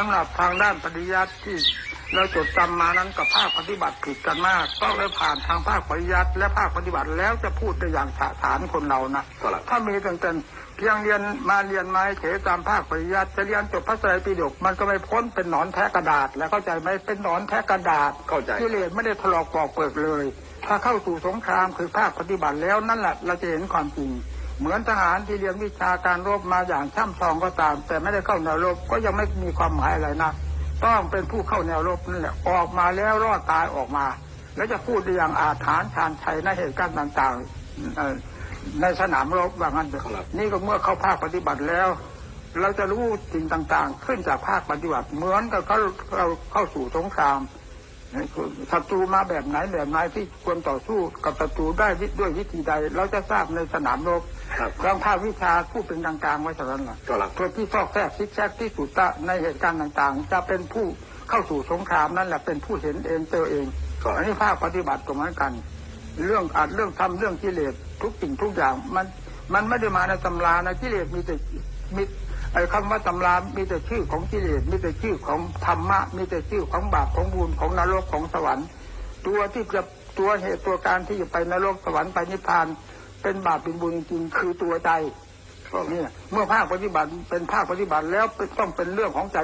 สำหรับทางด้านปริยัติที่เราจดจำมานั้นกับภาคปฏิบัติผิดกันมากต้องเลยผ่านทางภาคปริยัติและภาคปฏิบัติแล้วจะพูดได้อย่างฉะฉานคนเรานะก็ละถ้ามีตั้งแต่เพียงเรียนมาเรียนไม้เฉยตามภาคปริยัติจะเรียนจบพระไตรปิฎกมันก็ไม่พ้นเป็นหนอนแท้กระดาษ แล้วเข้าใจไหมเป็นหนอนแท้กระดาษเข้าใจกิเลสไม่ได้ถลอกปอกเปิกเลย ถ้าเข้าสู่สงครามคือภาคปฏิบัติแล้วนั่นแหละเราจะเห็นความจริง เหมือนทหารที่เรียนวิชาการรบมาอย่างช่ำชองก็ตาม แต่ไม่ได้เข้าแนวรบก็ยังไม่มีความหมายอะไรนะต้องเป็นผู้เข้าแนวรบนั่นแหละออกมาแล้วรอดตายออกมา แล้วจะพูดได้อย่างอาถรรพ์ชาญชัยในเหตุการณ์ต่างๆเอ่อในสนามรบว่างั้นเถครัอะบนี่ก็เมื่อเข้าภาคปฏิบัติแล้ว เราจะรู้สิ่งต่างๆ ขึ้นจากภาคปฏิบัติเหมือนกับเขาเราเข้าสู่สงคราม ศัตรูมาแบบไหนแบบไหนที่ควรต่อสู้กับศัตรูได้ด้วยวิธีใด เราจะทราบในสนามรบครับกลางภาควิชาพูดเป็นกลางๆไว้เท่านั้นแหละก็ละเพื่อที่ซอกแทรกซิกแซกที่สุดในเหตุการณ์ต่างๆ จะเป็นผู้เข้าสู่สงครามนั่นแหละเป็นผู้เห็นเองเจอเองก็อันนี้ภาคปฏิบัติก็เหมือนกัน เรื่องอาจเรื่องทำเรื่องกิเลสทุกสิ่งทุกอย่างมันมันไม่ได้มาในตำรานะกิเลสมีแต่มี ไอ้คำว่าตำรามีแต่ชื่อของกิเลสมีแต่ชื่อของธรรมะ มีแต่ชื่อของบาปของบุญของนรกของสวรรค์ ตัวที่จะตัวเหตุตัวการที่จะไปนรกสวรรค์ไปนิพพาน เป็นบาปเป็นบุญจริงๆคือตัวใจก็เนี่ยเมื่อภาคปฏิบัติเป็นภาคปฏิบัติแล้วก็ต้องเป็นเรื่องของใจ